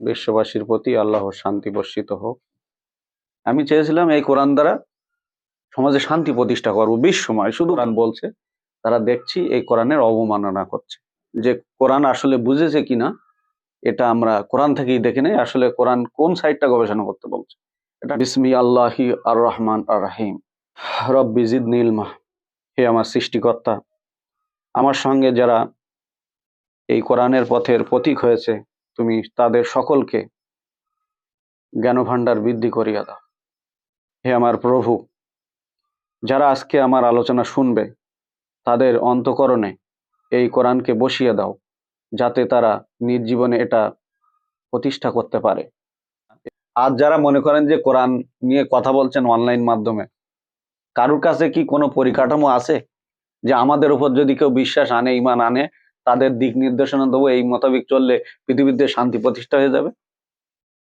বিশ্ববাসীর প্রতি আল্লাহর শান্তি বর্ষিত হোক। আমি চেয়েছিলাম এই কোরআন দ্বারা সমাজে শান্তি প্রতিষ্ঠা করব বিশ্বময়, শুধু কোরআন বলছে, তারা দেখছি এই কোরআনের অবমাননা করছে। যে কোরআন আসলে বুঝেছে কিনা, এটা আমরা কোরআন থেকেই দেখে নেই, আসলে কোরআন কোন সাইডটা গবেষণা করতে বলছে। এটা বিসমি আল্লাহি আর রহমান আর রাহিম রব্বি জিদনি ইলমা, হে আমার সৃষ্টিকর্তা, আমার সঙ্গে যারা এই কোরআনের পথের প্রতীক হয়েছে তুমি তাদের সকলকে জ্ঞানভাণ্ডার বৃদ্ধি করিয়া দাও। হে আমার প্রভু, যারা আজকে আমার আলোচনা শুনবে, তাদের অন্তকরণে এই কোরআনকে বসিয়ে দাও, যাতে তারা নিজ জীবনে এটা প্রতিষ্ঠা করতে পারে। আজ যারা মনে করেন যে কোরআন নিয়ে কথা বলছেন অনলাইন মাধ্যমে, কারুর কাছে কি কোনো পরিকাঠামো আছে? যে আমাদের উপর যদি কেউ বিশ্বাস আনে ইমান আনে তাদের দিক নির্দেশনা দেবো, এই মোতাবেক চললে পৃথিবীতে শান্তি প্রতিষ্ঠা হয়ে যাবে।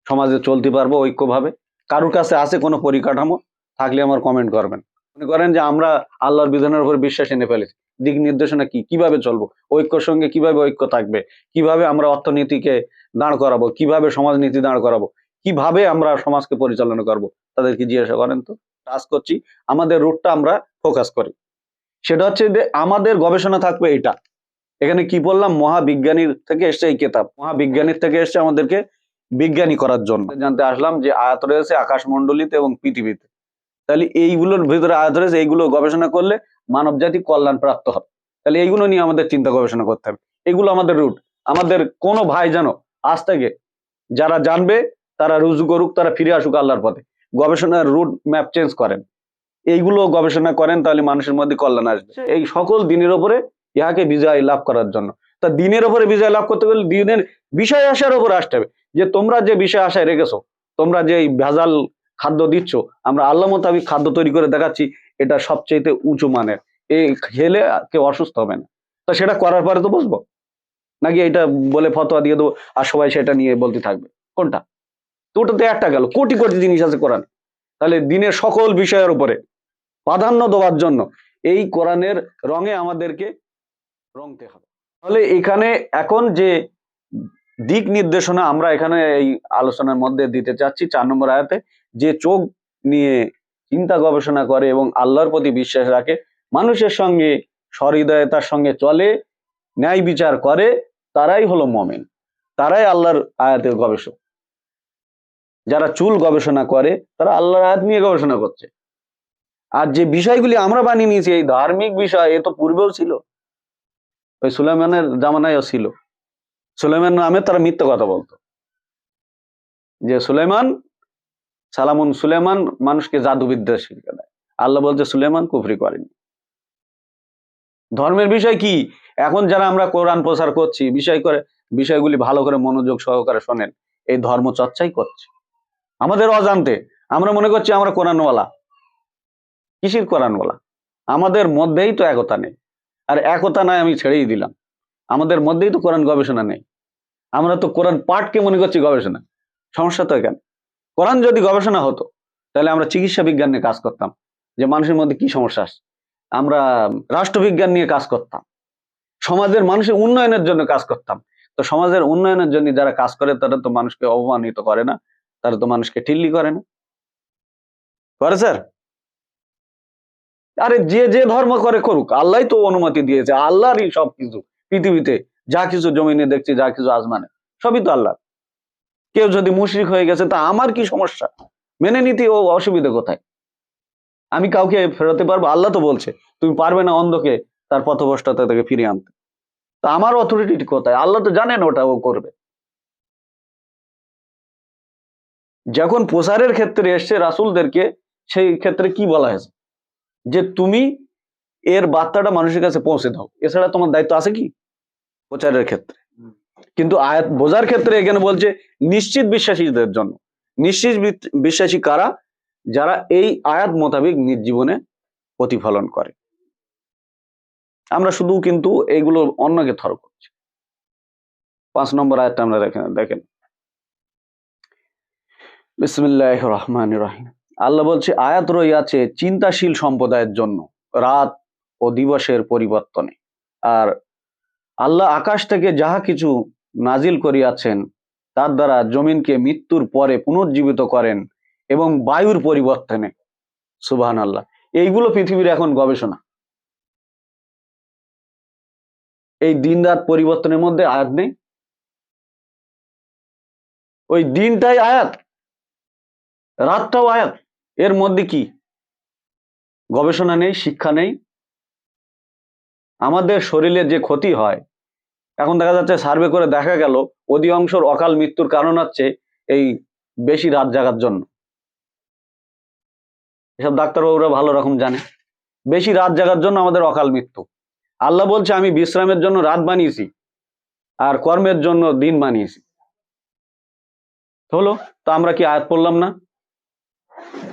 সমাজে চলতে পারব ঐক্যভাবে। কারুর কাছে আছে কোনো পরিকাঠামো? থাকলে আমার কমেন্ট করবেন। মনে করেন যে আমরা আল্লাহর বিধানের উপর বিশ্বাস এনে ফেলেছি। দিক নির্দেশনা কি? কীভাবে চলবো? ঐক্যর সঙ্গে কীভাবে ঐক্য থাকবে? কীভাবে আমরা অর্থনীতিকে দাঁড় করাবো? কীভাবে সমাজনীতি দাঁড় করাবো? কীভাবে আমরা সমাজকে পরিচালনা করব? তাদেরকে জিজ্ঞাসা করেন তো। কাজ করছি, আমাদের রুটটা আমরা ফোকাস করি। সেটা হচ্ছে যে আমাদের গবেষণা থাকবে এটা। এখানে কি বললাম? মহাবিজ্ঞানীর থেকে এসছে এই কেতাব। মহাবিজ্ঞানীর থেকে এসছে আমাদেরকে বিজ্ঞানী করার জন্য। জানতে আসলাম যে আয়াত রয়েছে আকাশ আকাশমণ্ডলীতে এবং পৃথিবীতে। তাহলে এইগুলোর ভিতরে আয়াত রয়েছে, এইগুলো গবেষণা করলে মানব জাতি কল্যাণ প্রাপ্ত হবে। তাহলে এইগুলো নিয়ে আমাদের চিন্তা গবেষণা করতে হবে। এগুলো আমাদের রুট আমাদের কোনো ভাই যেন আজ থেকে যারা জানবে, তারা রুজু করুক, তারা ফিরে আসুক আল্লাহর পথে। গবেষণার রুট ম্যাপ চেঞ্জ করেন। এইগুলো গবেষণা করেন, তাহলে মানুষের মধ্যে কল্যাণ আসবে। এই সকল দিনের ওপরে ইহাকে বিজয় লাভ করার জন্য? তা দিনের ওপরে বিজয় লাভ করতে গেলে দিনের বিষয় আশার ওপরে আসতে হবে। যে তোমরা যে বিষয় আশায় রেখেছো, তোমরা যে ভেজাল খাদ্য দিচ্ছ, আমরা আল্লাহ মোতাবিক খাদ্য তৈরি করে দেখাচ্ছি, এটা সবচেয়ে উঁচু মানের। এই খেলে কেউ অসুস্থ হবে না। তা সেটা করার পরে তো বুঝব। নাকি এটা বলে ফতোয়া দিয়ে দেবো, আর সবাই সেটা নিয়ে বলতে থাকবে। কোনটা? তো ওটা তো একটা গেল। কোটি কোটি জিনিস আছে কোরআন। তাহলে দিনের সকল বিষয়ের উপরে প্রাধান্য দেওয়ার জন্য এই কোরআনের রঙে আমাদেরকে রংতে হবে তাহলে এখানে এখন যে দিক নির্দেশনা আমরা এখানে এই আলোচনার মধ্যে দিতে চাচ্ছি, চার নম্বর আয়াতে, যে চোখ নিয়ে চিন্তা গবেষণা করে এবং আল্লাহর প্রতি বিশ্বাস রাখে, মানুষের সঙ্গে সহৃদয়তার সঙ্গে চলে, ন্যায় বিচার করে, তারাই হলো মমেন। তারাই আল্লাহর আয়াতের গবেষক। যারা চুল গবেষণা করে, তারা আল্লাহর আয়াত নিয়ে গবেষণা করছে। আর যে বিষয়গুলি আমরা বানিয়ে নিয়েছি, এই ধার্মিক বিষয়, এ তো পূর্বেও ছিল। ওই সুলাইমানের জামানায়ও ছিল। সুলাইমান নামে তারা মিথ্যে কথা বলতো। যে সুলাইমান, সালামুন সুলেমান মানুষকে জাদুবিদ্যা শিখে দেয়। আল্লাহ বলছে সুলেমান কুফরি করেনি। ধর্মের বিষয় কি? এখন যারা আমরা কোরআন প্রচার করছি, বিষয় করে, বিষয়গুলি ভালো করে মনোযোগ সহকারে শোনেন, এই ধর্ম চর্চাই করছে। আমাদের অজান্তে, আমরা মনে করছি আমরা কোরআনওয়ালা। কিসির কোরআনওয়ালা? আমাদের মধ্যেই তো একতা নেই। আর একতা নয়, আমি ছেড়েই দিলাম। আমাদের মধ্যেই তো কোরআন গবেষণা নেই। আমরা তো কোরআন পাঠকে মনে করছি গবেষণা। সমস্যা তো এখানে। কোরআন যদি গবেষণা হতো, তাহলে আমরা চিকিৎসা বিজ্ঞান নিয়ে কাজ করতাম। যে মানুষের মধ্যে কি সমস্যা আসে আমরা রাষ্ট্রবিজ্ঞান নিয়ে কাজ করতাম। সমাজের মানুষের উন্নয়নের জন্য কাজ করতাম। তো সমাজের উন্নয়নের জন্য যারা কাজ করে, তারা তো মানুষকে অপমানিত করে না। তারা তো মানুষকে ঠিল্লি করে না। করে, স্যার? আরে যে যে ধর্ম করে করুক আল্লাহ তো অনুমতি দিয়েছে, আল্লাহরই সব কিছু পৃথিবীতে যা কিছু জমিনে দেখছি, যা কিছু আসমানে, সবই তো আল্লাহ কেউ যদি মুশরিক হয়ে গেছে, তা আমার কি সমস্যা? মেনে নিতে ও অসুবিধা কোথায়? আমি কাউকে ফেরাতে পারব? আল্লাহ তো বলছে, তুমি পারবে না অন্ধকে তার পথভ্রষ্টতা থেকে ফিরিয়ে আনতে। তা আমার অথরিটি কোথায়? আল্লাহ তো জানেন ওটা ও করবে। যখন প্রসারের ক্ষেত্রে এসছে রাসুলদেরকে, সেই ক্ষেত্রে কি বলা হয়েছে? যে তুমি এর বার্তাটা মানুষের কাছে পৌঁছে দাও। এছাড়া তোমার দায়িত্ব আছে কি? প্রচারের ক্ষেত্রে। কিন্তু আয়াত বোঝার ক্ষেত্রে এখানে বলছে নিশ্চিত বিশ্বাসীদের জন্য। নিশ্চিত বিশ্বাসী কারা? যারা এই আয়াত মোতাবেক নিজ জীবনে প্রতিফলন করে। আমরা শুধু কিন্তু এইগুলো অন্যকে থর করছি। পাঁচ নম্বর আয়াতটা আমরা দেখেন দেখেন। বিসমিল্লাহ রহমান রহিম। আল্লাহ বলছে, আয়াত রইয়াছে চিন্তাশীল সম্প্রদায়ের জন্য, রাত ও দিবসের পরিবর্তনে। আর আল্লাহ আকাশ থেকে যাহা কিছু নাজিল করিয়াছেন, তার দ্বারা জমিনকে মৃত্যুর পরে পুনর্জীবিত করেন এবং বায়ুর পরিবর্তনে। সুবাহান আল্লাহ এইগুলো পৃথিবীর এখন গবেষণা। এই দিন রাত পরিবর্তনের মধ্যে আয়াত নেই? ওই দিনটাই আয়াত? রাতটাও আয়াত? এর মধ্যে কি? গবেষণা নেই, শিক্ষা নেই। আমাদের শরীরে যে ক্ষতি হয়, এখন দেখা যাচ্ছে সার্ভে করে দেখা গেল, অধিকাংশর অকাল মৃত্যুর কারণ হচ্ছে এই বেশি রাত জাগার জন্য। এসব ডাক্তারবাবুরা ভালো রকম জানে। বেশি রাত জাগার জন্য আমাদের অকাল মৃত্যু। আল্লাহ বলছে, আমি বিশ্রামের জন্য রাত বানিয়েছি আর কর্মের জন্য দিন বানিয়েছি। হলো, তো আমরা কি আয়াত পড়লাম না?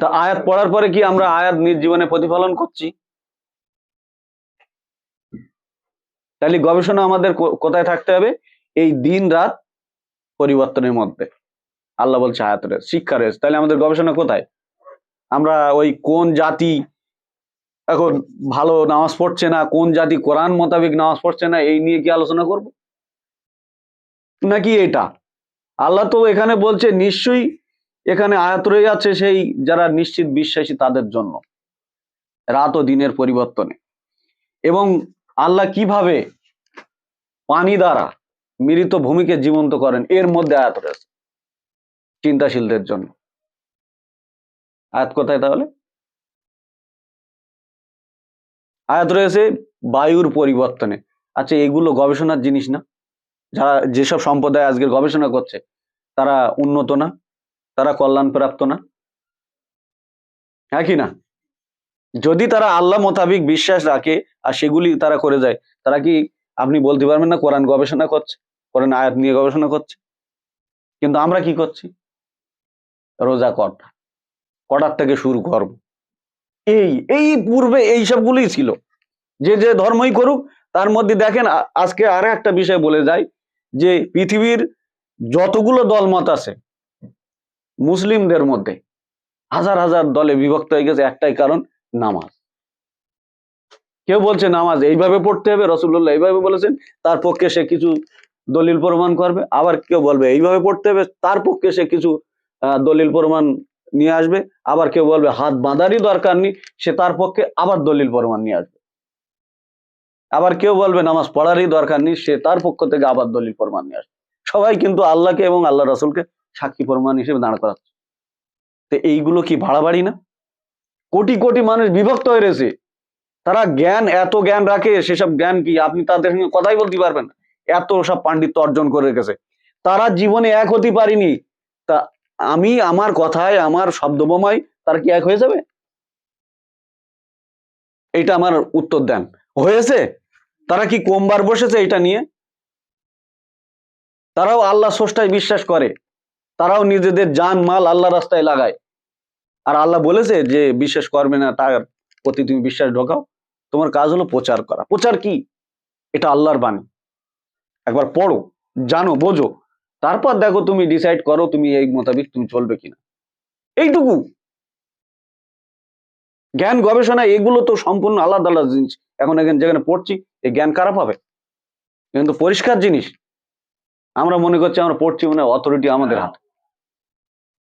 তা আয়াত পড়ার পরে কি আমরা আয়াত নিজ জীবনে প্রতিফলন করছি? তাহলে গবেষণা আমাদের কোথায় থাকতে হবে? এই দিন রাত পরিবর্তনের মধ্যে। আল্লাহ বলছে আয়াত রয়েছে শিক্ষা রয়েছে তাহলে আমাদের গবেষণা কোথায়? আমরা ওই কোন জাতি এখন ভালো নামাজ পড়ছে না, কোন জাতি কোরআন মোতাবেক নামাজ পড়ছে না, এই নিয়ে কি আলোচনা করব? নাকি এটা? আল্লাহ তো এখানে বলছে, নিশ্চয়ই এখানে আয়াত রয়ে যাচ্ছে সেই যারা নিশ্চিত বিশ্বাসী তাদের জন্য, রাত ও দিনের পরিবর্তনে। এবং আল্লাহ কীভাবে পানি দ্বারা মৃত ভূমিকে জীবন্ত করেন, এর মধ্যে আয়াত রয়েছে। চিন্তাশীলদের জন্য। আয়াত কোথায় তাহলে? আয়াত রয়েছে বায়ুর পরিবর্তনে। আচ্ছা এগুলো গবেষণার জিনিস না? যারা যেসব সম্প্রদায় আজকের গবেষণা করছে, তারা উন্নত না? তারা কল্যাণ প্রাপ্ত না? হ্যাঁ কি না? যদি তারা আল্লাহ মোতাবিক বিশ্বাস রাখে আর সেগুলি তারা করে যায়, তারা কি আপনি বলতে পারবেন না কোরআন গবেষণা করছে? কোরআন আয়াত নিয়ে গবেষণা করছে? কিন্তু আমরা কি করছি? রোজা কটা, কটার থেকে শুরু করব। এই এই পূর্বে এই সবগুলোই ছিল। যে যে ধর্মই করুক, তার মধ্যে দেখেন আজকে আর একটা বিষয় বলে যায় যে পৃথিবীর যতগুলো দলমত আছে মুসলিমদের মধ্যে হাজার হাজার দলে বিভক্ত হয়ে গেছে, একটাই কারণ নামাজ। কেউ বলছে নামাজ এইভাবে পড়তে হবে রসুল্লাহ এইভাবে বলেছেন, তার পক্ষে সে কিছু দলিল প্রমাণ করবে। আবার কেউ বলবে এইভাবে পড়তে হবে, তার পক্ষে সে কিছু দলিল প্রমাণ নিয়ে আসবে। আবার কেউ বলবে হাত বাঁধারই দরকার নেই, সে তার পক্ষে আবার দলিল প্রমাণ নিয়ে আসবে। আবার কেউ বলবে নামাজ পড়ারই দরকার নেই, সে তার পক্ষ থেকে আবার দলিল প্রমাণ নিয়ে আসবে। সবাই কিন্তু আল্লাহকে এবং আল্লাহ রসুলকে সাক্ষী প্রমাণ হিসেবে দাঁড় করাচ্ছে। তো এইগুলো কি ভাড়াবাড়ি না? কোটি কোটি মানুষ বিভক্ত হয়ে রয়েছে। তারা জ্ঞান এত জ্ঞান রাখে, সেসব জ্ঞান কি আপনি তাদের সঙ্গে কথাই বলতে পারবেন এত সব পাণ্ডিত্য অর্জন করে রেখেছে। তারা জীবনে এক হতে পারিনি। তা আমি, আমার কথায়, আমার শব্দবোমায় তারা কি এক হয়ে যাবে? এটা আমার উত্তর দেন। হয়েছে? তারা কি কোমবার বসেছে এটা নিয়ে? তারাও আল্লাহ স্রষ্টায় বিশ্বাস করে। তারাও নিজেদের যান মাল আল্লাহ রাস্তায় লাগায়। আর আল্লাহ বলেছে যে, বিশ্বাস করবে না, তার প্রতি তুমি বিশ্বাস ঢোকাও। তোমার কাজ হলো প্রচার করা। প্রচার কি? এটা আল্লাহর বাণী। একবার পড়ো, জানো, বোঝো। তারপর দেখো তুমি ডিসাইড করো তুমি এই মোতাবিক তুমি চলবে কিনা। এইটুকু। জ্ঞান গবেষণা, এগুলো তো সম্পূর্ণ আলাদা আলাদা জিনিস। এখন এখানে যেখানে পড়ছি, এই জ্ঞান খারাপ হবে কিন্তু পরিষ্কার জিনিস। আমরা মনে করছি আমরা পড়ছি মানে অথরিটি আমাদের হাতে।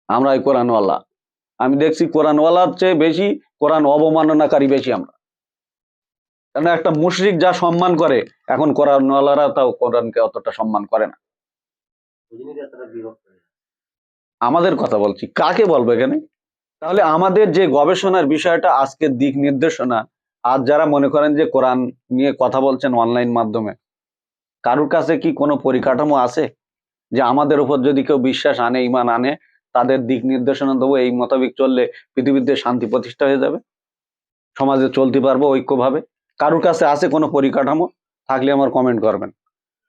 আমরা এই কোরআনওয়ালা। আমি দেখছি কোরআনওয়ালার চেয়ে বেশি কোরআন অবমাননাকারী বেশি আমরা। কারণ একটা মুশরিক যা সম্মান করে, এখন কোরআনওয়ালারা তাও কোরআনকে অতটা সম্মান করে না। আমাদের কথা বলছি, কাকে বলব এখানে? তাহলে আমাদের যে গবেষণার বিষয়টা, আজকের দিক নির্দেশনা আজ যারা মনে করেন যে কোরআন নিয়ে কথা বলছেন অনলাইন মাধ্যমে, কারুর কাছে কি কোনো পরিকাঠামো আছে? যে আমাদের উপর যদি কেউ বিশ্বাস আনে, ইমান আনে তাদের দিক নির্দেশনা দেবো, এই মোতাবেক চললে পৃথিবীতে শান্তি প্রতিষ্ঠা হয়ে যাবে। সমাজে চলতে পারব ঐক্যভাবে। কারুর কাছে আছে কোনো পরিকাঠামো থাকলে আমার কমেন্ট করবেন।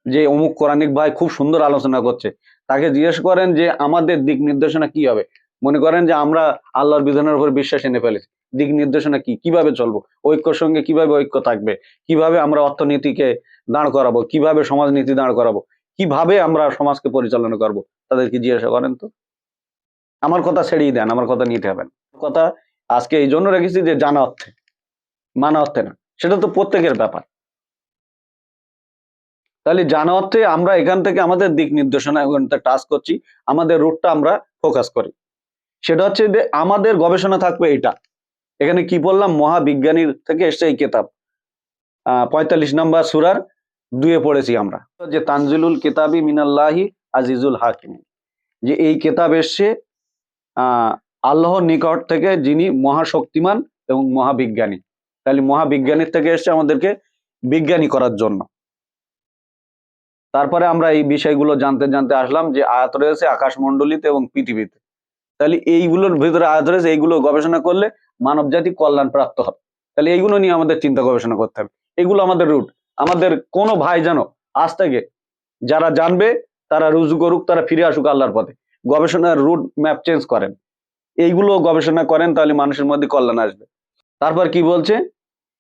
যে অমুক কোরআনিক ভাই খুব সুন্দর আলোচনা করছে, তাকে জিজ্ঞেস করেন যে আমাদের দিক নির্দেশনা কি হবে? মনে করেন যে আমরা আল্লাহর বিধানের উপর বিশ্বাস এনে ফেলেছি। দিক নির্দেশনা কি? কীভাবে চলবো? ঐক্যর সঙ্গে কীভাবে ঐক্য থাকবে? কীভাবে আমরা অর্থনীতিকে দাঁড় করাবো? কীভাবে সমাজনীতি দাঁড় করাবো? কীভাবে আমরা সমাজকে পরিচালনা করব? তাদেরকে জিজ্ঞাসা করেন তো। আমার কথা ছেড়েই দেন, আমার কথা নিতে হবে কথা আজকে এই জন্য রেখেছি যে জানা অর্থে, মানা অর্থে না, সেটা তো প্রত্যেকের ব্যাপার। তাহলে জানা অর্থে আমরা এখান থেকে আমাদের দিক নির্দেশনা টাচ করছি, আমাদের রুটটা আমরা ফোকাস করি। সেটা হচ্ছে যে আমাদের গবেষণা থাকবে এটা। এখানে কি বললাম? মহাবিজ্ঞানীর থেকে এসছে এই কেতাব। পঁয়তাল্লিশ নম্বর সুরার দুয়ে পড়েছি আমরা। যে তানজিলুল কেতাবি মিনাল্লাহি আজিজুল হাকিম। যে এই কেতাব এসছে আল্লাহর নিকট থেকে যিনি মহাশক্তিমান এবং মহাবিজ্ঞানী। তাহলে মহাবিজ্ঞানীর থেকে এসছে আমাদেরকে বিজ্ঞানী করার জন্য। তারপরে আমরা এই বিষয়গুলো জানতে জানতে আসলাম যে আয়াত রয়েছে আকাশমণ্ডলীতে এবং পৃথিবীতে। তাহলে এইগুলোর ভিতরে আয়াত রয়েছে, এইগুলো গবেষণা করলে মানব জাতি কল্যাণ প্রাপ্ত হবে। তাহলে এইগুলো নিয়ে আমাদের চিন্তা গবেষণা করতে হবে। এগুলো আমাদের রুট আমাদের কোনো ভাই জানো আজ থেকে যারা জানবে, তারা রুজু করুক, তারা ফিরে আসুক আল্লাহর পথে। গবেষণার রুট ম্যাপ চেঞ্জ করেন। এইগুলো গবেষণা করেন, তাহলে মানুষের মধ্যে কল্যাণ আসবে। তারপর কি বলছে?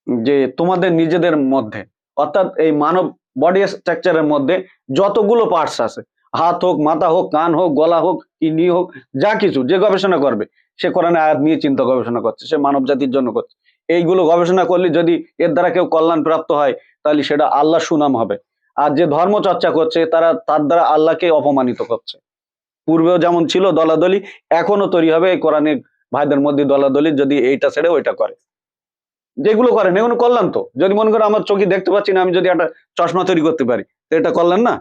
যে তোমাদের নিজেদের মধ্যে, অর্থাৎ এই মানব বডি স্ট্রাকচারের মধ্যে যতগুলো পার্টস আছে, হাত হোক, মাথা হোক, কান হোক, গলা হোক, কিডনি হোক, যা কিছু, যে গবেষণা করবে, সে কোরআনে আয়াত নিয়ে চিন্তা গবেষণা করছে, সে মানব জাতির জন্য করছে। এইগুলো গবেষণা করলে যদি এর দ্বারা কেউ কল্যাণ প্রাপ্ত হয়, তাহলে সেটা আল্লাহ সুনাম হবে। আর যে ধর্ম চর্চা করছে, তারা তার দ্বারা আল্লাহকে অপমানিত করছে। পূর্বেও যেমন ছিল দলাদলি এখনও তৈরি হবে এই কোরআনের ভাইদের মধ্যে দলাদলি যদি এইটা ছেড়ে ওইটা করে। যেগুলো করেন, এগুলো করলাম তো। যদি মনে করো আমার চোখে দেখতে পাচ্ছি না, আমি যদি একটা চশমা তৈরি করতে পারি, তো এটা করলেন না?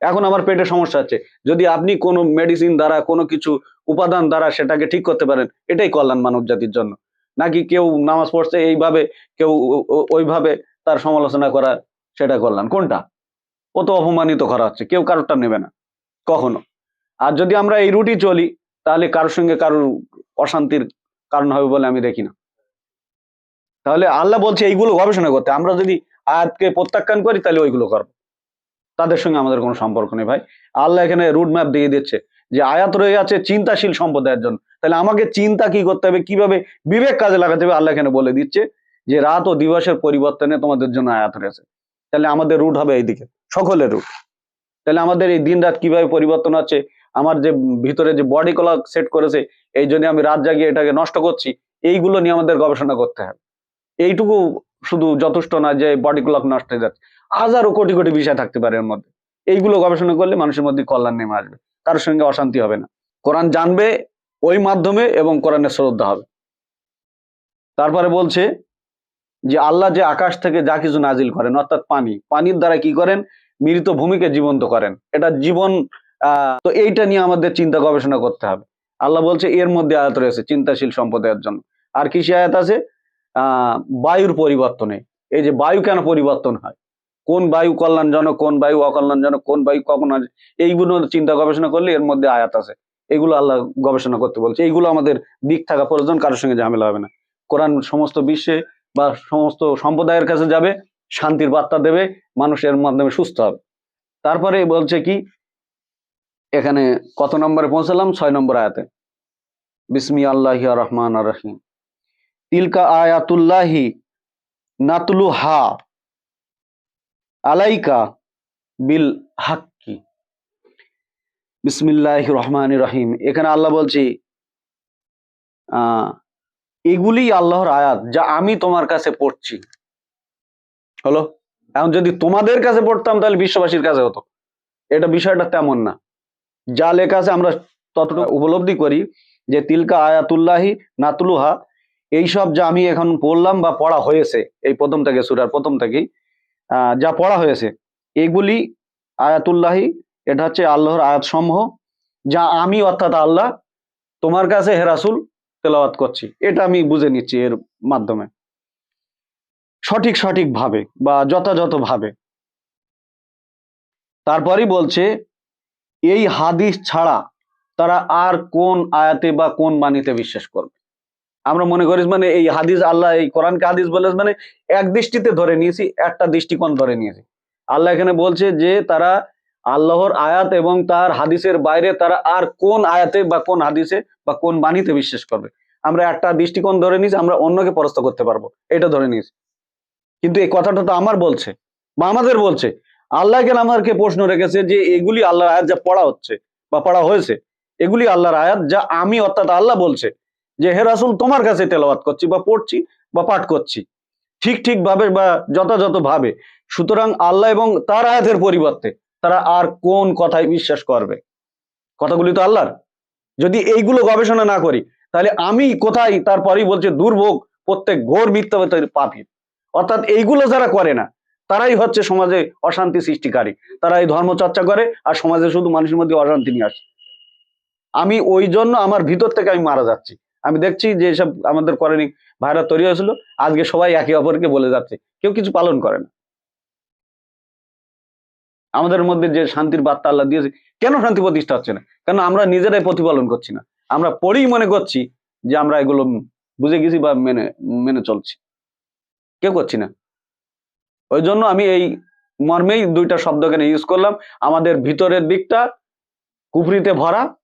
এখন আমার পেটে সমস্যা আছে। যদি আপনি কোনো মেডিসিন দ্বারা, কোনো কিছু উপাদান দ্বারা সেটাকে ঠিক করতে পারেন, এটাই কল্যাণ মানব জাতির জন্য। নাকি কেউ নামাজ পড়ছে, এইভাবে কেউ ওইভাবে তার সমালোচনা করা, সেটা কল্যাণ। কোনটা? ও তো অপমানিত করা হচ্ছে, কেউ কারোরটা নেবে না। কখনো। আর যদি আমরা এই রুটি চলি, তাহলে কারোর সঙ্গে কারোর অশান্তির কারণ হবে বলে আমি দেখি না। তাহলে আল্লাহ বলছে এইগুলো গবেষণা করতে। আমরা যদি আয়াতকে প্রত্যাখ্যান করি, তাহলে ওইগুলো করব। তাদের সঙ্গে আমাদের কোনো সম্পর্ক নেই ভাই। আল্লাহ এখানে রুট ম্যাপ দিয়ে দিচ্ছে যে আয়াত রয়ে আছে চিন্তাশীল সম্প্রদায়ের জন্য। তাহলে আমাকে চিন্তা কি করতে হবে? কীভাবে বিবেক কাজে লাগাতে হবে? আল্লাহ এখানে বলে দিচ্ছে যে রাত ও দিবসের পরিবর্তনে তোমাদের জন্য আয়াত রয়েছে। তাহলে আমাদের রুট হবে এইদিকে, সকলের রুট তাহলে আমাদের এই দিন রাত কীভাবে পরিবর্তন হচ্ছে? আমার যে ভিতরে যে বডি ক্লক সেট করেছে, এই জন্য আমি রাত জাগিয়ে এটাকে নষ্ট করছি, এইগুলো নিয়ে আমাদের গবেষণা করতে হবে। এইটুকু শুধু যথেষ্ট না যে বডি ক্লক নষ্ট হয়ে যাচ্ছে। হাজারো কোটি কোটি বিষয় থাকতে পারে এর মধ্যে। এইগুলো গবেষণা করলে মানুষের মধ্যে কল্যাণ নেমে আসবে। কারোর সঙ্গে অশান্তি হবে না। কোরআন জানবে ওই মাধ্যমে এবং কোরআনের শ্রদ্ধা হবে। তারপরে বলছে যে, আল্লাহ যে আকাশ থেকে যা কিছু নাজিল করেন, অর্থাৎ পানি, পানির দ্বারা কি করেন? মৃত ভূমিকে জীবন্ত করেন। এটা জীবন তো এইটা নিয়ে আমাদের চিন্তা গবেষণা করতে হবে। আল্লাহ বলছে, এর মধ্যে আয়াত রয়েছে, চিন্তাশীল সম্প্রদায়ের জন্য। আর কিসে আয়াত আছে? বায়ুর পরিবর্তনে। এই যে বায়ু কেন পরিবর্তন হয়? কোন বায়ু কল্যাণজনক, কোন বায়ু অকল্যাণজনক, কোন বায়ু কখন এইগুলো চিন্তা গবেষণা করলে এর মধ্যে আয়াত আছে। এগুলো আল্লাহ গবেষণা করতে বলছে। এইগুলো আমাদের দিক থাকা প্রয়োজন, কারোর সঙ্গে ঝামেলা হবে না। কোরআন সমস্ত বিশ্বে বা সমস্ত সম্প্রদায়ের কাছে যাবে, শান্তির বার্তা দেবে মানুষের মাধ্যমে সুস্থ হবে। তারপরে বলছে কি এখানে কত নম্বরে পৌঁছালাম? ছয় নম্বর আয়াতে। বিসমি আল্লাহ রহমান রহিম। তিলকা আয়াতুল্লাহি নাতলু হা আলাইকা বিল হাক্কি। বিসমিল্লাহ রহমান রহিম। এখানে আল্লাহ বলছি এগুলি আল্লাহর আয়াত যা আমি তোমার কাছে পড়ছি। হলো? এখন যদি তোমাদের কাছে পড়তাম তাহলে বিশ্ববাসীর কাছে হতো। এটা বিষয়টা তেমন না। যা লেখা আছে আমরা ততটুকু উপলব্ধি করি যে তিলকা আয়াতুল্লাহি নাতলুহা এইসব যা আমি এখন পড়লাম বা পড়া হয়েছে এই প্রথম থেকে সুরার প্রথম থেকেই যা পড়া হয়েছে এগুলি আয়াতুল্লাহি এটা হচ্ছে আল্লাহর আয়াত সমূহ যা আমি অর্থাৎ আল্লাহ তোমার কাছে হেরাসুল তেলাওয়াত করছি। এটা আমি বুঝে নিচ্ছি এর মাধ্যমে। সঠিক সঠিক ভাবে বা যথাযথ ভাবে তারপরই বলছে এই হাদিস ছাড়া তারা আর কোন আয়াতে বা কোন বাণীতে বিশ্বাস করবে? আমরা মনে করি মানে এই হাদিস আল্লাহ, এই কোরআনকে হাদিস বলে মানে এক দৃষ্টিতে ধরে নিয়েছি, একটা দৃষ্টিকোণ ধরে নিয়েছি। আল্লাহ এখানে বলছে যে তারা আল্লাহর আয়াত এবং তার হাদিসের বাইরে তারা আর কোন আয়াতে বা কোন হাদিসে বা কোন বাণীতে বিশ্বাস করবে? আমরা একটা দৃষ্টিকোণ ধরে নিয়েছি, আমরা অন্যকে পরাস্ত করতে পারব। এটা ধরে নিয়েছি। কিন্তু এই কথাটা তো আমার বলছে বা আমাদের বলছে। আল্লাহ কেন আমাদেরকে প্রশ্ন রেখেছে যে এগুলি আল্লাহর আয়াত যা পড়া হচ্ছে বা পড়া হয়েছে, এগুলি আল্লাহর আয়াত যা আমি অর্থাৎ আল্লাহ বলছে যে, হে রাসুল, তোমার কাছে তেলাওয়াত করছি বা পড়ছি বা পাঠ করছি। ঠিক ঠিক ভাবে বা যথাযথ ভাবে সুতরাং আল্লাহ এবং তার আয়াতের পরিবর্তে তারা আর কোন কথায় বিশ্বাস করবে? কথাগুলি তো আল্লাহর। যদি এইগুলো গবেষণা না করি, তাহলে আমি কোথায়? তারপরেই বলছে, দুর্ভোগ প্রত্যেক ঘোর মিথ্যাবাদের পাপি। অর্থাৎ এইগুলো যারা করে না তারাই হচ্ছে সমাজে অশান্তি সৃষ্টিকারী। তারা এই ধর্ম চর্চা করে আর সমাজে শুধু মানুষের মধ্যে অশান্তি নিয়ে আসে। আমি ওই জন্য আমার ভিতর থেকে আমি মারা যাচ্ছি। আমি দেখছি যে সব আমাদের করেনি ভাইরা তৈরি হয়েছিল, আজকে সবাই একে অপরকে বলে যাচ্ছে। কেউ কিছু পালন করে না। আমাদের মধ্যে যে শান্তির বার্তা আল্লাহ দিয়েছে, কেন শান্তি প্রতিষ্ঠা হচ্ছে না? কেন আমরা নিজেরাই প্রতিপালন করছি না? আমরা পড়েই মনে করছি যে আমরা এগুলো বুঝে গেছি বা মেনে মেনে চলছি। কেউ করছি না। ওই জন্য আমি এই মর্মেই দুইটা শব্দ এখানে ইউজ করলাম। আমাদের ভিতরের দিকটা কুফরিতে ভরা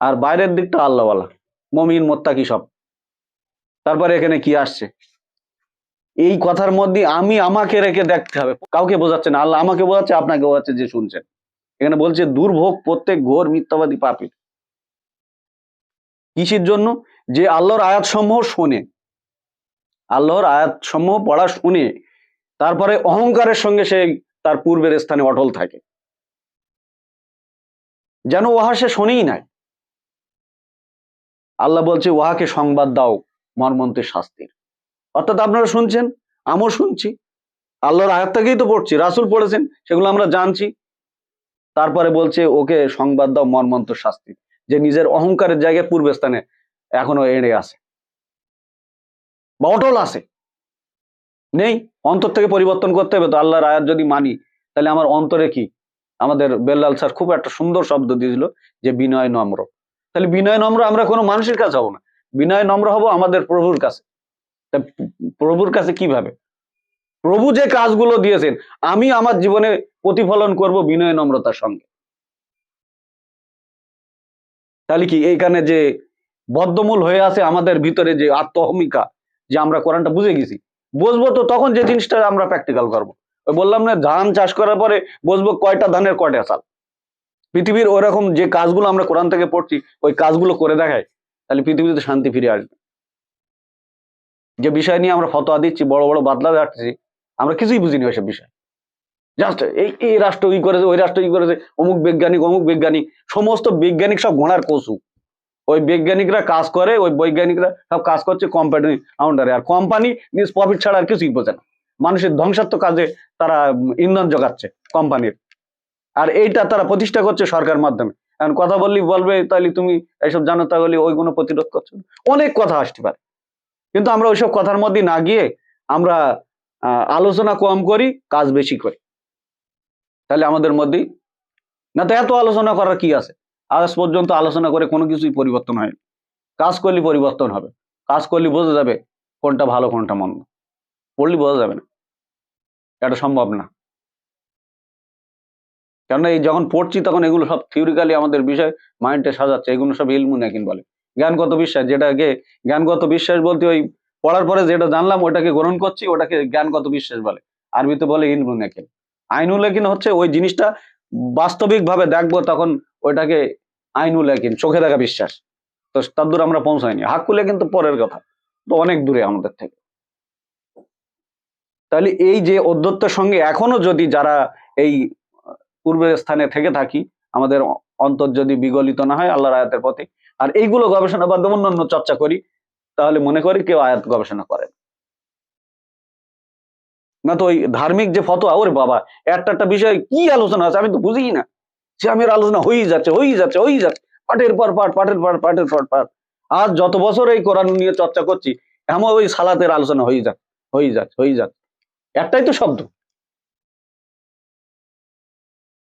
আর বাইরের দিকটা আল্লাহওয়ালা। মমিন, মোত্তাকি সব। তারপরে এখানে কি আসছে? এই কথার মধ্যে আমি আমাকে রেখে দেখতে হবে। কাউকে বোঝাচ্ছে না। আল্লাহ আমাকে বোঝাচ্ছে, আপনাকে বোঝাচ্ছে যে শুনছেন। এখানে বলছে, দুর্ভোগ প্রত্যেক ঘোর মিথ্যাবাদী পাপি কিসের জন্য? যে আল্লাহর আয়াত সমূহ শোনে। আল্লাহর আয়াত সমূহ পড়া শুনে। তারপরে অহংকারের সঙ্গে সে তার পূর্বের স্থানে অটল থাকে। যেন উহা সে শোনেই নাই। আল্লাহ বলছে, উহাকে সংবাদ দাও মর্মন্তের শাস্তির। অর্থাৎ আপনারা শুনছেন, আমিও শুনছি। আল্লাহর আয়াত থেকেই তো পড়ছি, রাসুল পড়েছেন, সেগুলো আমরা জানছি। তারপরে বলছে, ওকে সংবাদ দাও মর্মন্ত শাস্তি যে নিজের অহংকারের জায়গায় পূর্ব স্থানে এখনও এড়ে আছে। বা অটল আছে। নেই, অন্তর থেকে পরিবর্তন করতে হবে তো আল্লাহর আয়াত যদি মানি, তাহলে আমার অন্তরে কি? আমাদের বেল্লাল স্যার খুব একটা সুন্দর শব্দ দিয়েছিল যে বিনয় নম্র। তাহলে বিনয় নম্র আমরা কোনো মানুষের কাছে হব না। বিনয় নম্র হব আমাদের প্রভুর কাছে। প্রভুর কাছে কীভাবে? প্রভু যে কাজগুলো দিয়েছেন, আমি আমার জীবনে প্রতিফলন করব বিনয় নম্রতার সঙ্গে। তাহলে কি এইখানে যে বদ্ধমূল হয়ে আছে আমাদের ভিতরে যে আত্মহমিকা, যে আমরা কোরআনটা বুঝে গেছি বুঝব তো তখন যে জিনিসটা আমরা প্র্যাকটিক্যাল করব। ওই বললাম না, ধান চাষ করার পরে বসবো কয়টা ধানের কয়টা চাল। পৃথিবীর ওরকম যে কাজগুলো আমরা কোরআন থেকে পড়ছি, ওই কাজগুলো করে দেখায় তাহলে পৃথিবীতে শান্তি ফিরে আসবে। যে বিষয় নিয়ে আমরা ফতোয়া দিচ্ছি, বড় বড় বাদলা যাচ্ছি আমরা কিছুই বুঝিনি ওইসব বিষয়। জাস্ট এই এই রাষ্ট্র ই করেছে, ওই রাষ্ট্র ই করেছে, অমুক বৈজ্ঞানিক অমুক বৈজ্ঞানিক, সমস্ত বৈজ্ঞানিক সব ঘোড়ার কসু ওই বৈজ্ঞানিকরা কাজ করে, ওই বৈজ্ঞানিকরা সব কাজ করছে কোম্পানির আউন্ডারে আর কোম্পানি নিজ প্রফিট ছাড়া আর কিছুই বোঝে না। মানুষের ধ্বংসাত্মক কাজে তারা ইন্ধন জোগাচ্ছে কোম্পানির আর এইটা তারা প্রতিষ্ঠা করছে সরকার মাধ্যমে। এখন কথা বললি, বলবে, তাহলে তুমি এইসব জানো, তাহলে ওইগুলো প্রতিরোধ করছ। অনেক কথা আসতে পারে। কিন্তু আমরা ওইসব কথার মধ্যে না গিয়ে আমরা আলোচনা কম করি, কাজ বেশি করি। তাহলে আমাদের মধ্যেই না তো এত আলোচনা করার কি আছে? আজ পর্যন্ত আলোচনা করে কোনো কিছুই পরিবর্তন হয়নি। কাজ করলে পরিবর্তন হবে। কাজ করলে বোঝা যাবে কোনটা ভালো, কোনটা মন্দ। পড়লে বোঝা যাবে না। এটা সম্ভব না। কেননা এই যখন পড়ছি তখন এগুলো সব থিওরিক্যালি আমাদের বিষয় মাইন্ডে সাজাচ্ছে। এগুলো সব ইলমু নাকিন বলে। জ্ঞানগত বিশ্বাস, যেটাকে জ্ঞানগত বিশ্বাস বলতে ওই পড়ার পরে যেটা জানলাম ওটাকে গ্রহণ করছি, ওটাকে জ্ঞানগত বিশ্বাস বলে। আরবিতে বলে ইলমু নাকিন। আইনুল একিন হচ্ছে ওই জিনিসটা বাস্তবিক ভাবে দেখব তখন ওইটাকে আইনুল একিন চোখে দেখা বিশ্বাস। তো তার দূর আমরা পৌঁছাইনি। হাক্কুলে কিন্তু পরের কথা। তো অনেক দূরে আমাদের থেকে। তাহলে এই যে অধ্যত্বের সঙ্গে এখনও যদি যারা এই পূর্বের স্থানে থেকে থাকি, আমাদের অন্তর যদি বিগলিত না হয় আল্লাহর আয়াতের পথে, আর এইগুলো গবেষণা বা অন্যান্য চর্চা করি, তাহলে মনে করি কেউ আয়াত গবেষণা করে না। তো ওই ধার্মিক যে ফতোয়া, ওরে বাবা, একটা একটা বিষয়ে কি আলোচনা আছে আমি তো বুঝি না। সে আমের আলোচনা হয়েই যাচ্ছে হয়েই যাচ্ছে হয়েই যাচ্ছে। পাটের পর পাট, পাটের পর পাটের পর পাট। আজ যত বছর এই কোরআন নিয়ে চর্চা করছি, এমন ওই সালাতের আলোচনা হয়ে যাচ্ছে, হয়েই যাচ্ছে হয়েই যাচ্ছে। একটাই তো শব্দ।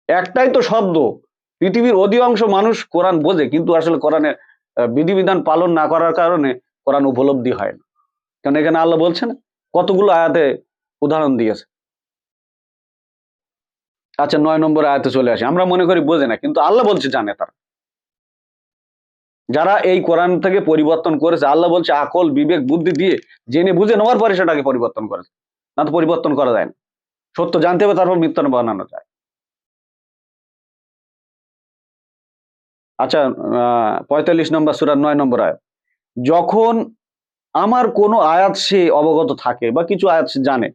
একটাই তো শব্দ। পৃথিবীর অধিকাংশ মানুষ কোরআন বোঝে, কিন্তু আসলে কোরআনের বিধিবিধান পালন না করার কারণে কোরআন উপলব্ধি হয় না। কারণ এখানে আল্লাহ বলছেন, কতগুলো আয়াতে উদাহরণ দিয়েছে। আচ্ছা নয় নম্বর আয়াতে চলে আসে। আমরা মনে করি বোঝে না, কিন্তু আল্লাহ বলছে জানে তারা। যারা এই কোরআন থেকে পরিবর্তন করেছে, আল্লাহ বলছে আকল, বিবেক, বুদ্ধি দিয়ে জেনে বুঝে নেওয়ার পরে সেটাকে পরিবর্তন করেছে। না তো পরিবর্তন করা যায় না। সত্য জানতে হবে, তারপর মিথ্যা বানানো যায়। আচ্ছা পঁয়তাল্লিশ নম্বর সুরার নয় নম্বর আয়াত। যখন আমার কোনো আয়াত সে অবগত থাকে বা কিছু আয়াত সে জানে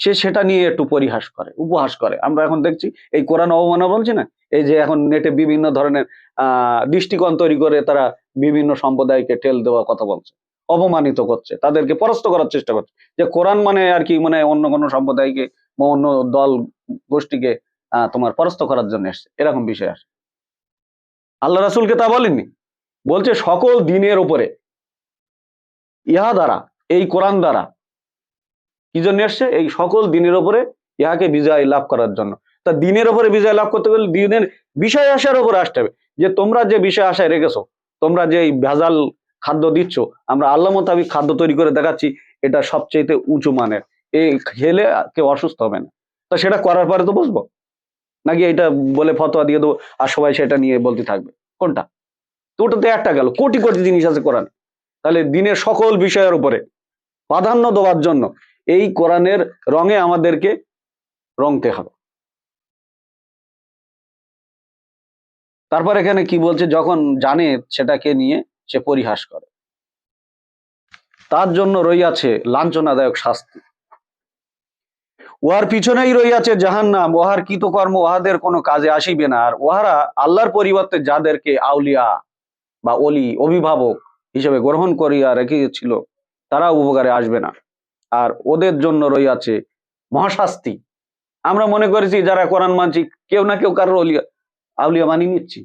সে সেটা নিয়ে একটু পরিহাস করে, উপহাস করে। আমরা এখন দেখছি, এই কোরআন অবমাননা বলছি না? এই যে এখন নেটে বিভিন্ন ধরনের আহ দৃষ্টিকোণ তৈরি করে তারা বিভিন্ন সম্প্রদায়কে টেল দেওয়ার কথা বলছে, অপমানিত করছে, তাদেরকে পরাস্ত করার চেষ্টা করছে। যে কোরআন মানে আর কি মানে অন্য কোনো সম্প্রদায়কে বা অন্য দল, গোষ্ঠীকে তোমার পরাস্ত করার জন্য এসছে। এরকম বিষয় আসে আল্লাহ রাসুলকে তা বলেননি? বলছে সকল দিনের উপরে, ইহা দ্বারা, এই কোরআন দ্বারা কি জন্য এসছে? এই সকল দিনের উপরে ইহাকে বিজয় লাভ করার জন্য। তা দিনের উপরে বিজয় লাভ করতে গেলে দিনের বিষয় আশার উপরে আসতে হবে। যে তোমরা যে বিষয় আশায় রেখেছো, তোমরা যে ভেজাল খাদ্য দিচ্ছ, আমরা আল্লাহ মোতাবিক খাদ্য তৈরি করে দেখাচ্ছি, এটা সবচেয়ে উঁচু মানের। এই খেলে কেউ অসুস্থ হবে না। তা সেটা করার পরে তো বুঝব। নাকি এটা বলে ফতোয়া দিয়ে দেবো, আর সবাই সেটা নিয়ে বলতে থাকবে। কোনটা? তো ওটাতে একটা গেল। কোটি কোটি জিনিস আছে কোরআন। তাহলে দিনের সকল বিষয়ের উপরে প্রাধান্য দেওয়ার জন্য এই কোরআনের রঙে আমাদেরকে রংতে হবে। তারপর এখানে কি বলছে? যখন জানে সেটাকে নিয়ে সে পরিহাস করে। তার জন্য রইয়াছে লাঞ্ছনাদায়ক শাস্তি। উহার পিছনেই রইয়াছে জাহান্নাম। উহার কৃতকর্ম উহাদের কোনো কাজে আসিবে না। আর উহারা আল্লাহর পরিবর্তে যাদেরকে আউলিয়া বা অলি অভিভাবক হিসেবে গ্রহণ করিয়া রেখেছিল তারা উপকারে আসবে না। আর ওদের জন্য রইয়াছে মহাশাস্তি। আমরা মনে করেছি যারা কোরআন মানছি, কেউ না কেউ কারোর আউলিয়া মানিয়ে নিচ্ছি।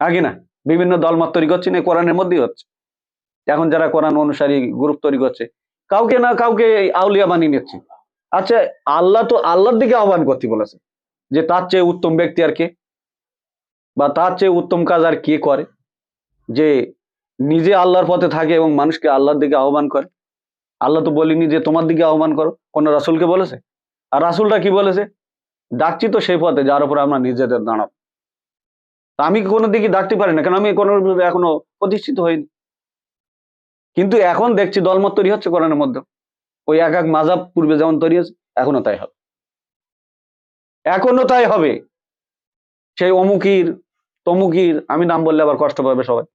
আগে না? বিভিন্ন দলমত তৈরি করছি না কোরআনের মধ্যেই হচ্ছে। এখন যারা কোরআন অনুসারী গ্রুপ তৈরি করছে, কাউকে না কাউকে আউলিয়া বানিয়ে নিচ্ছে। আচ্ছা আল্লাহ তো আল্লাহর দিকে আহ্বান করতে বলেছে যে তার চেয়ে উত্তম ব্যক্তি আর কে? বা তার চেয়ে উত্তম কাজ আর কে করে? যে নিজে আল্লাহর পথে থাকে এবং মানুষকে আল্লাহর দিকে আহ্বান করে। আল্লাহ তো বলিনি যে তোমার দিকে আহ্বান করো। কোন রাসুলকে বলেছে? আর রাসুলটা কি বলেছে? ডাকছি তো সেই পথে, যার উপরে আমরা নিজেদের দাঁড়াবো। আমি কোনো দিকে ডাকতে পারি না কারণ আমি কোনো এখনও প্রতিষ্ঠিত হইনি? কিন্তু এখন দেখছি দলমত তৈরি হচ্ছে কোরআনের মধ্যে। ওই এক এক মাজাব পূর্বে যেমন তৈরি হচ্ছে এখনও তাই হবে। এখনও তাই হবে। সেই অমুকির, তমুকির, আমি নাম বললে আবার কষ্ট পাবে সবাই।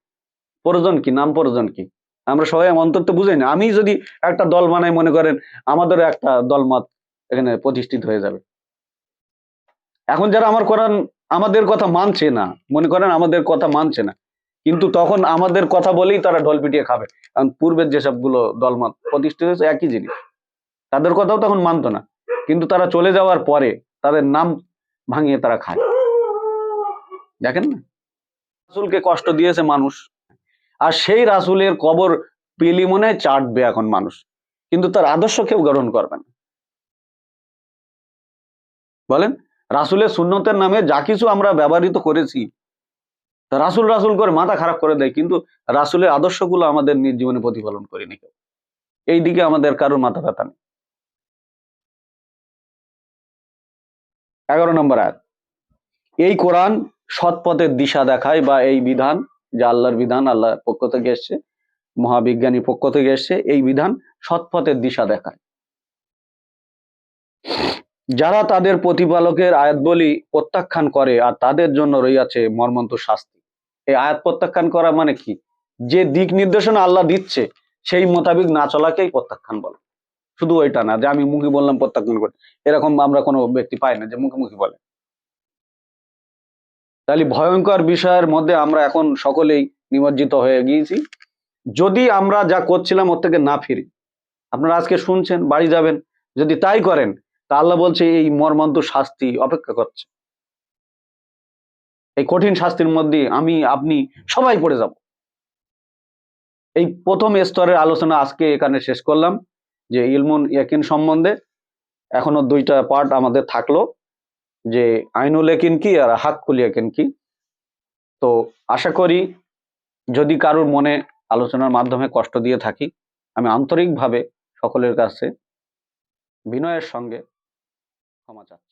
প্রয়োজন কি? নাম প্রয়োজন কি? আমরা সবাই অন্তত বুঝাই না। আমি যদি একটা দল বানাই, মনে করেন আমাদেরও একটা দলমত এখানে প্রতিষ্ঠিত হয়ে যাবে। এখন যারা আমার কোরআন আমাদের কথা মানছে না, মনে করেন আমাদের কথা মানছে না, কিন্তু তখন আমাদের কথা বলেই তারা ঢোল পিটিয়ে খাবে। কারণ পূর্বের যেসবগুলো দলমত প্রতিষ্ঠিত হয়েছে, একই জিনিস। তাদের কথাও তখন মানতো না। কিন্তু তারা চলে যাওয়ার পরে তাদের নাম ভাঙিয়ে তারা খায়। দেখেন না? রাসুলকে কষ্ট দিয়েছে মানুষ। আর সেই রাসুলের কবর পেলি মনে চাটবে এখন মানুষ। কিন্তু তার আদর্শ কেউ গ্রহণ করবে না। বলেন, রাসুলের সুন্নতের নামে যা কিছু আমরা ব্যবহৃত করেছি, তা রাসুল রাসুল করে মাথা খারাপ করে দেয়, কিন্তু রাসুলের আদর্শগুলো আমাদের নিজ জীবনে প্রতিফলন করিনি কেউ। এই দিকে আমাদের কারোর মাথা ব্যথা নেই। এগারো নম্বর আয়াত। এই কোরআন সৎপথের দিশা দেখায় বা এই বিধান যে আল্লাহর বিধান আল্লাহর পক্ষ থেকে এসছে, মহাবিজ্ঞানীর পক্ষ থেকে এসছে, এই বিধান সৎ পথের দিশা দেখায়। যারা তাদের প্রতিপালকের আয়াতবলি প্রত্যাখ্যান করে আর তাদের জন্য রইয়াছে মর্মন্ত শাস্তি। এই আয়াত প্রত্যাখ্যান করা মানে কি? যে দিক নির্দেশনা আল্লাহ দিচ্ছে, সেই মোতাবিক না চলাকেই প্রত্যাখ্যান বলে। শুধু ওইটা না, যে আমি মুখী বললাম প্রত্যাখ্যান করে, এরকম আমরা কোনো ব্যক্তি পাই না যে মুখে মুখে বলে। তাহলে ভয়ঙ্কর বিষয়ের মধ্যে আমরা এখন সকলেই নিমজ্জিত হয়ে গিয়েছি। যদি আমরা যা করছিলাম ওর থেকে না ফিরি, আপনারা আজকে শুনছেন, বাড়ি যাবেন, যদি তাই করেন, তা আল্লাহ বলছে এই মর্মান্ত শাস্তি অপেক্ষা করছে। এই কঠিন শাস্তির মধ্যে আমি, আপনি সবাই পড়ে যাব। এই প্রথম স্তরের আলোচনা আজকে এখানে শেষ করলাম যে ইলমুন ইয়াকিন সম্বন্ধে এখনও দুইটা পার্ট আমাদের থাকল। যে আইনুল কিন কি আর হাক্কুল একিন কি? তো আশা করি যদি কারুর মনে আলোচনার মাধ্যমে কষ্ট দিয়ে থাকি, আমি আন্তরিকভাবে সকলের কাছে বিনয়ের সঙ্গে ক্ষমা চাচ্ছি।